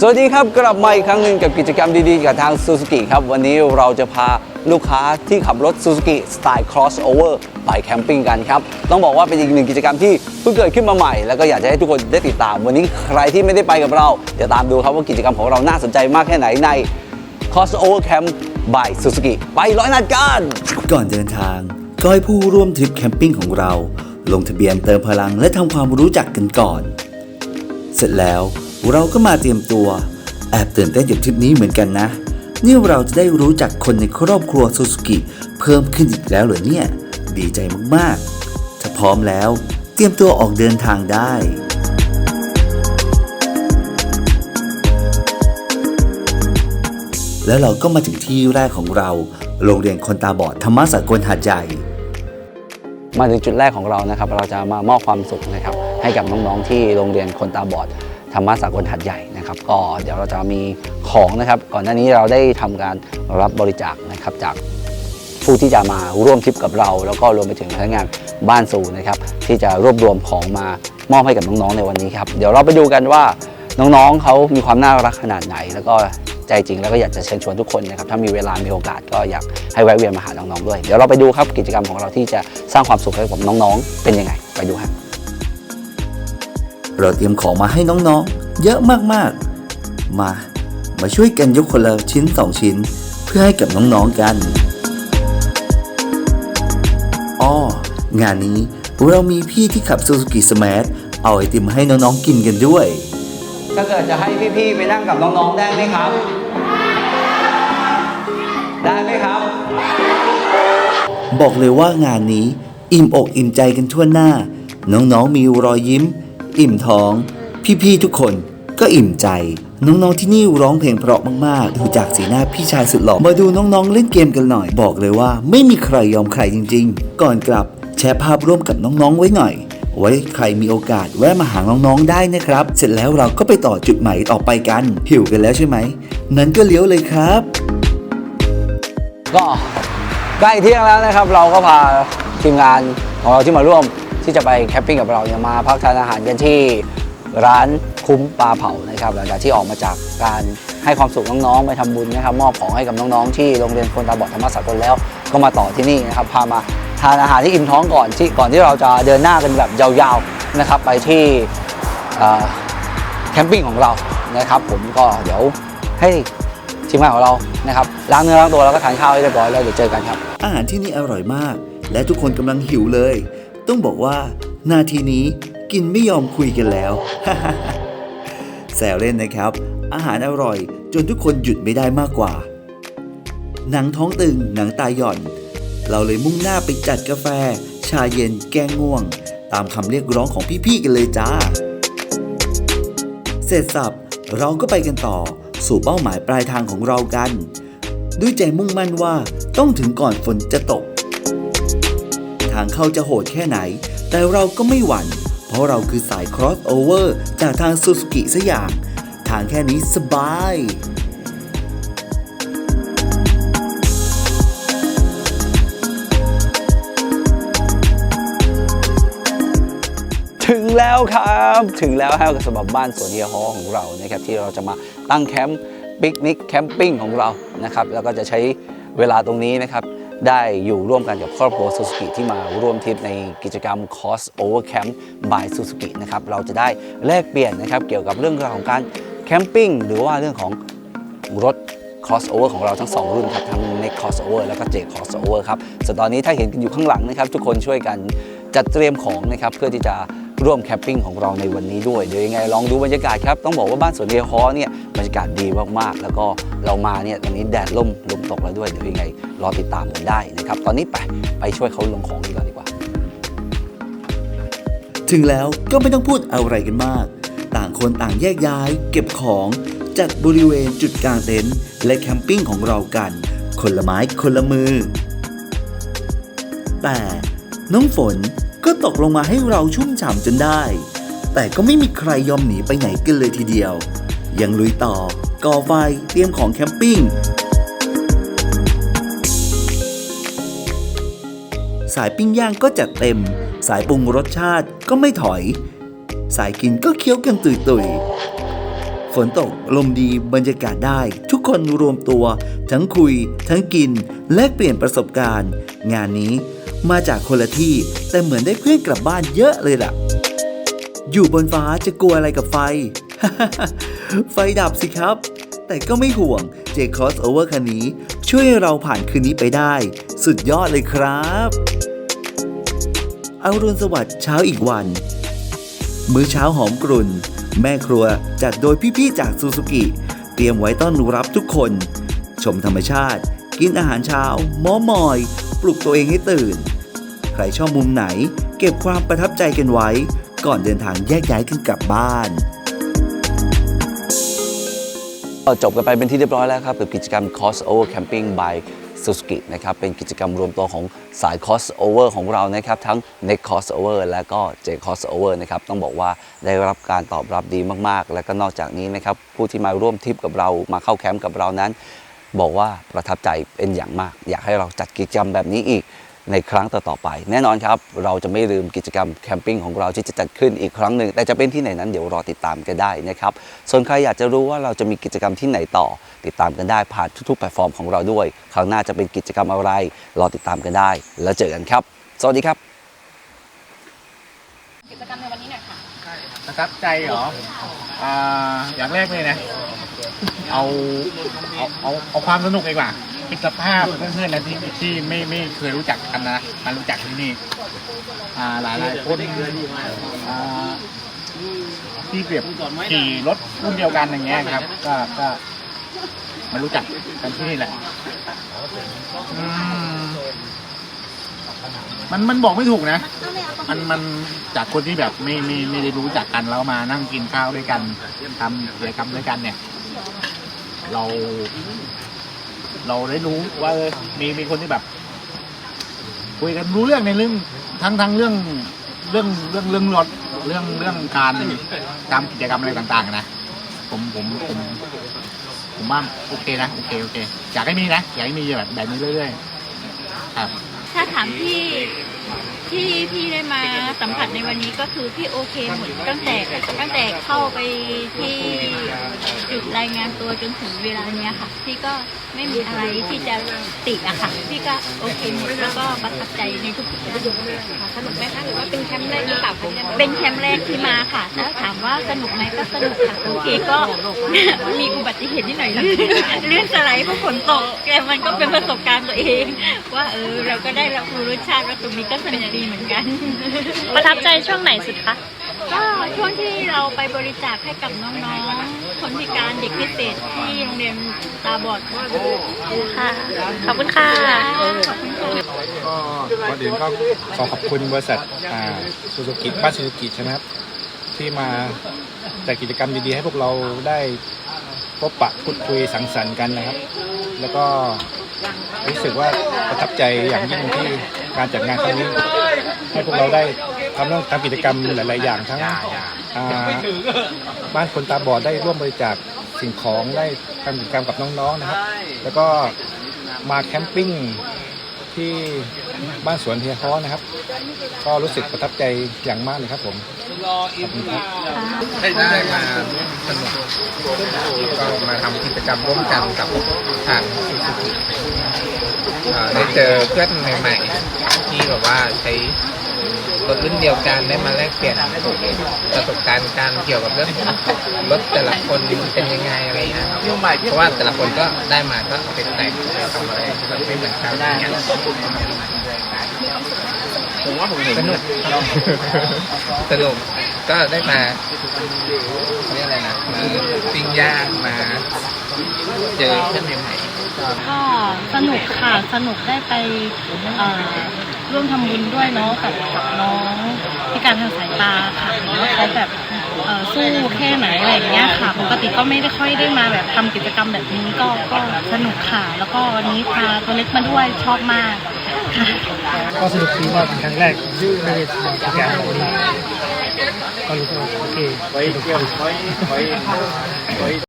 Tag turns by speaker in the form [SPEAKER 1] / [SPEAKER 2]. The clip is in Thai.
[SPEAKER 1] สวัสดีครับกลับมาอีกครั้งหนึ่งกับกิจกรรมดีๆ กับทาง Suzuki ครับ วันนี้เราจะพาลูกค้าที่ขับรถ Suzuki Style Crossover ไปแคมปิ้งกันครับ ต้องบอกว่าเป็นอีกหนึ่งกิจกรรมที่เพิ่งเกิดขึ้นมาใหม่ แล้วก็อยากจะให้ทุกคนได้ติดตาม วันนี้ใครที่ไม่ได้ไปกับเรา เดี๋ยวตามดูครับว่ากิจกรรมของเราน่าสนใจมากแค่ไหนใน Crossover Camp by Suzuki ไปร้อยนัดกัน
[SPEAKER 2] ก่อนเดินทางก็ให้ผู้ร่วมทริปแคมปิ้งของเรา ลงทะเบียนเติมพลังและทำความรู้จักกันก่อน เสร็จแล้ว เราก็มาเตรียมตัวแอบตื่นเต้นกับทริปนี้เหมือนกันนะ นี่เราจะได้รู้จักคนในครอบครัวซูซูกิเพิ่มขึ้นอีกแล้วเหรอเนี่ย ดีใจมากๆ ถ้าพร้อมแล้ว เตรียมตัวออกเดินทางได้แล้วเราก็มาถึงที่แรกของเรา โรงเรียนคนตาบอดธรรมศาสกลหาดใหญ่
[SPEAKER 1] มาถึงจุดแรกของเรานะครับ เราจะมามอบความสุขนะครับ ให้กับน้องๆที่โรงเรียนคนตาบอด ธรรมศาสตร์กลหัดใหญ่นะครับก็เดี๋ยวเราจะมีของนะครับ ก่อนหน้านี้เราได้ทำการรับบริจาคนะครับจากผู้ที่จะมาร่วมทริปกับเรา แล้วก็รวมไปถึงพนักงานบ้านสูนะครับที่จะรวบรวมของมามอบให้กับน้องๆในวันนี้ครับเดี๋ยวเราไปดูกันว่าน้องๆเขามีความน่ารักขนาดไหน แล้วก็ใจจริงแล้วก็อยากจะเชิญชวนทุกคนนะครับถ้ามีเวลามีโอกาสก็อยากให้แวะเวียนมาหาน้องๆด้วย เดี๋ยวเราไปดูครับกิจกรรมของเราที่จะสร้างความสุขให้กับน้องๆ เป็นยังไง ไปดูครับ
[SPEAKER 2] เราเตรียมของมาให้น้องๆ เยอะมากๆ มา มาช่วยกันยกคนละชิ้นสองชิ้น เพื่อให้กับน้องๆกันอ้องานนี้เรามีพี่ที่ขับ Suzuki Smash เอาไอติมมาให้น้องๆกินกันด้วย
[SPEAKER 1] ถ้าเกิดจะให้พี่ๆไปนั่งกับน้องๆได้ไหมครับ ได้ไหมครับ
[SPEAKER 2] บอกเลยว่างานนี้ อิ่มอกอิ่มใจกันทั่วหน้า น้องๆมีรอยยิ้ม อิ่มท้อง พี่ๆทุกคนก็อิ่มใจ น้องๆที่นี่ร้องเพลงเพราะมากๆดูจากสีหน้าพี่ชายสุดหล่อมาดูน้องๆเล่นเกมกันหน่อย บอกเลยว่า ไม่มีใครยอมใครจริง ๆ ก่อนกลับแชร์ภาพร่วมกับน้องๆไว้หน่อย ไว้ใครมีโอกาสแวะมาหาน้องๆได้นะครับ เสร็จแล้วเราก็ไปต่อจุดหมายต่อไปกัน หิวกันแล้วใช่ไหม นั้นก็เลี้ยวเลยครับ
[SPEAKER 1] ก็ใกล้เที่ยงแล้วนะครับ เราก็พาทีมงานของเราที่มาร่วม ที่จะไปแคมปิ้งกับเราเนี่ยมาพักทานอาหารกันที่ร้านคุ้มปลาเผานะครับหลังจากที่ออกมาจากการให้ความสุขน้องๆ ไปทำบุญนะครับ มอบของให้กับน้องๆ ที่โรงเรียนคนตาบอดธรรมศาสตร์กลแล้ว ก็มาต่อที่นี่นะครับพามาทานอาหารที่อิ่มท้องก่อนที่ก่อนที่เราจะเดินหน้ากันแบบยาวๆนะครับ ไปที่แคมปิ้งของเรานะครับ ผมก็เดี๋ยวให้ทีมงานของเรานะครับล้างเนื้อล้างตัวแล้วก็ทานข้าวให้เรียบร้อยแล้วเดี๋ยวเจอกันครับ
[SPEAKER 2] อาหารที่นี่อร่อยมาก และทุกคนกำลังหิวเลย ต้องบอกว่า นาทีนี้กินไม่ยอมคุยกันแล้ว แซวเล่นนะครับ อาหารอร่อยจนทุกคนหยุดไม่ได้มากกว่า หนังท้องตึงหนังตาหย่อน เราเลยมุ่งหน้าไปจัดกาแฟ ชาเย็น แก้ง่วง ตามคำเรียกร้องของพี่ๆกันเลยจ้า เสร็จสับเราก็ไปกันต่อ สู่เป้าหมายปลายทางของเรากัน ด้วยใจมุ่งมั่นว่าต้องถึงก่อนฝนจะตก ทางเข้าจะโหดแค่ไหน แต่เราก็ไม่หวั่น เพราะเราคือสาย cross over จากทางซูซูกิสอย่าง ทางแค่นี้สบาย
[SPEAKER 1] ถึงแล้วครับ ถึงแล้วครับสำหรับบ้านสวนเฮียฮอของเรานะครับที่เราจะมาตั้งแคมป์ปิกนิกแคมปิ้งของเรานะครับแล้วก็จะใช้เวลาตรงนี้นะครับ ได้อยู่ร่วมกันกับครอบครัวซูซูกิที่มาร่วมทริปในกิจกรรม Cross Over Camp by Suzuki นะครับเราจะได้แลกเปลี่ยนนะครับเกี่ยวกับเรื่องราวของการแคมปิ้งหรือว่าเรื่องของรถ crossover ของเราทั้ง 2 รุ่นครับ ทั้ง neck crossover แล้วก็ j crossover ครับส่วนตอนนี้ถ้าเห็นกันอยู่ข้างหลังนะครับ ทุกคนช่วยกันจัดเตรียมของนะครับ เพื่อที่จะ ร่วมแคมปิ้งของเราในวันนี้ด้วย เดี๋ยวยังไงลองดูบรรยากาศครับต้องบอกว่าบ้านสวนเรียฮอเนี่ยบรรยากาศดีมากๆ แล้วก็เรามาเนี่ยตอนนี้แดดล่มลมตกแล้วด้วยเดี๋ยวยังไงรอติดตามกันได้นะครับตอนนี้ไปไปช่วยเขาลงของดีกว่าดีกว่า
[SPEAKER 2] ถึงแล้วก็ไม่ต้องพูดอะไรกันมาก ต่างคนต่างแยกย้าย เก็บของจัดบริเวณจุดกลางเต็นท์และแคมปิ้งของเรากัน คนละไม้คนละมือ แต่น้องฝนก็ตกลงมาให้เราชุ่ม ฉ่ำจนได้ แต่ก็ไม่มีใครยอมหนีไปไหนกันเลยทีเดียว ยังลุยต่อ ก่อไฟเตรียมของแคมปิ้งสายปิ้งย่างก็จัดเต็ม สายปรุงรสชาติก็ไม่ถอย สายกินก็เคี้ยวกันตุยตุยๆฝนตกลมดีบรรยากาศได้ ทุกคนรวมตัว ทั้งคุย ทั้งกิน แลกเปลี่ยนประสบการณ์ งานนี้ มาจากคนละที่ แต่เหมือนได้เพื่อนกลับบ้านเยอะเลยล่ะ อยู่บนฟ้าจะกลัวอะไรกับไฟ ไฟดับสิครับ แต่ก็ไม่ห่วง J Crossover คันนี้ ช่วยเราผ่านคืนนี้ไปได้ สุดยอดเลยครับอรุณสวัสดิ์เช้าอีกวัน มื้อเช้าหอมกรุ่น แม่ครัวจัดโดยพี่ๆจากซูซูกิเตรียมไว้ต้อนรับทุกคน ชมธรรมชาติ กินอาหารเช้า ม้อมอย ปลุกตัวเองให้ตื่น ใครชอบมุมไหน เก็บความประทับใจกันไว้ ก่อนเดินทางแยกย้ายกันกลับบ้าน
[SPEAKER 1] จบกันไปเป็นที่เรียบร้อยแล้วครับกับกิจกรรม crossover camping by Suzuki นะครับเป็นกิจกรรมรวมตัวของสาย crossover ของเรานะครับทั้ง next crossover และก็ J crossover นะครับต้องบอกว่าได้รับการตอบรับดีมากๆ และก็นอกจากนี้นะครับผู้ที่มาร่วมทริปกับเรามาเข้าแคมป์กับเรานั้น บอกว่าประทับใจเป็นอย่างมาก อยากให้เราจัดกิจกรรมแบบนี้อีก ในครั้งต่อๆไป แน่นอนครับ เราจะไม่ลืมกิจกรรมแคมปิ้งของเราที่จะจัดขึ้นอีกครั้งหนึ่ง แต่จะเป็นที่ไหนนั้นเดี๋ยวรอติดตามกันได้นะครับ ส่วนใครอยากจะรู้ว่าเราจะมีกิจกรรมที่ไหนต่อ ติดตามกันได้ผ่านทุกๆแพลตฟอร์มของเราด้วย ครั้งหน้าจะเป็นกิจกรรมอะไร รอติดตามกันได้ แล้วเจอกันครับ สวัสดีครับ
[SPEAKER 3] กิจกรรมในวันนี้หน่อยค่ะ
[SPEAKER 4] ประทับใจเหรออ่าอย่างแรกเลยนะ เอา เอา เอาเอาความสนุกดีกว่า เป็นสภาพเพื่อนๆนะที่ที่ไม่ไม่เคยรู้จักกันนะมารู้จักที่นี่ อ่าหลายหลายๆคนอ่าที่เปรียบขี่รถรุ่นเดียวกันอย่างเงี้ยครับ ก็ก็มารู้จักกันที่นี่แหละอืมมันมันบอกไม่ถูกนะ มันมันจากคนที่แบบไม่ไม่ไม่ได้รู้จักกันแล้วมานั่งกินข้าวด้วยกันทำกิจกรรมด้วยกันเนี่ย เรา เราได้รู้ว่าเออมีมีคนที่แบบ คุยกันรู้เรื่องในเรื่องทั้งทั้งเรื่องเรื่องเรื่องเรื่องรถเรื่องเรื่องการทำกิจกรรมอะไรต่างๆนะผมผมผมผมว่าโอเคนะโอเคโอเคอยากให้มีนะอยากให้มีแบบแบบนี้เรื่อยๆครับ
[SPEAKER 3] ถ้าถามพี่ ที่พี่ได้มาสัมผัสในวันนี้ก็คือพี่โอเคหมดตั้งแต่ตั้งแต่เข้าไปที่จุดรายงานตัวจนถึงเวลาเนี้ยค่ะ พี่ก็ไม่มีอะไรที่จะติอะค่ะ พี่ก็โอเคหมดแล้วก็ประทับใจในทุกๆอย่างค่ะสนุกไหมคะหรือว่าเป็นแคมป์แรกหรือเปล่าคะเป็นแคมป์แรกที่มาค่ะแล้วถามว่าสนุกไหมก็สนุกค่ะโอเคก็ มีอุบัติเหตุนิดหน่อยลื่นลื่นสไลด์เพราะฝนตกแต่มันก็เป็นประสบการณ์ตัวเอง ว่าเออเราก็ได้รับรู้รสชาติว่าตรงนี้ก็สนุกดีเหมือนกัน
[SPEAKER 5] ประทับใจช่วงไหนสุดคะ
[SPEAKER 3] ก็ช่วงที่เราไปบริจาคให้กับน้องๆ คนพิการเด็กพิเศษที่โรงเรียนตาบอดค่ะ
[SPEAKER 5] ค่ะ ขอบคุณค่ะ
[SPEAKER 3] ขอบคุณค่ะ
[SPEAKER 6] ก็ก่อนอื่นก็ขอขอบคุณบริษัทซูซูกิบ้านซูซูกิใช่ไหมครับที่มาจัดกิจกรรมดีๆ ให้พวกเราได้พบปะพูดคุยสังสรรค์กันนะครับ แล้วก็รู้สึกว่าประทับใจอย่างยิ่งที่การจัดงานครั้งนี้ ให้พวกเราได้ทำเรื่องทำกิจกรรมหลาย ๆ อย่างทั้งอ่าบ้านคนตาบอดได้ร่วมบริจาคสิ่งของได้ทำกิจกรรมกับน้อง ๆ นะครับ แล้วก็มาแคมปิ้งที่บ้านสวนเฮียฮ้อนะครับ ก็รู้สึกประทับใจอย่างมากเลยครับผม ขอบคุณครับ
[SPEAKER 7] ได้มาสนุกแล้วก็มาทำกิจกรรมร่วมกันกับทางซูซูกิได้เจอเพื่อนใหม่ๆ ที่แบบว่าใช้รถรุ่นเดียวกันได้มาแลกเปลี่ยนประสบการณ์การเกี่ยวกับเรื่องของรถแต่ละคนเป็นยังไงอะไรเงี้ยครับเพราะว่าแต่ละคนก็ได้มาก็เอาเป็นแต่งทำอะไรแบบไม่เหมือนกันผมว่าผมสนุกสนุก ก็ได้มาเรียกอะไรนะมาปิ้งย่างมาเจอเพื่อนใหม่ๆ
[SPEAKER 5] ก็สนุกค่ะสนุกได้ไปเอ่อร่วมทำบุญด้วยเนาะกับกับน้องพิการทางสายตาค่ะว่าเขาแบบเอ่อสู้แค่ไหนอะไรอย่างเงี้ยค่ะปกติก็ไม่ได้ค่อยได้มาแบบทำกิจกรรมแบบนี้ก็ก็สนุกค่ะ แล้วก็วันนี้พาตัวเล็กมาด้วยชอบมากค่ะ
[SPEAKER 6] ก็สนุกดีว่าเป็นครั้งแรกที่ได้ทำกิจกรรมแบบนี้ ก็รู้สึกว่าโอเค ไว้เที่ยวไว้ไว้ไว้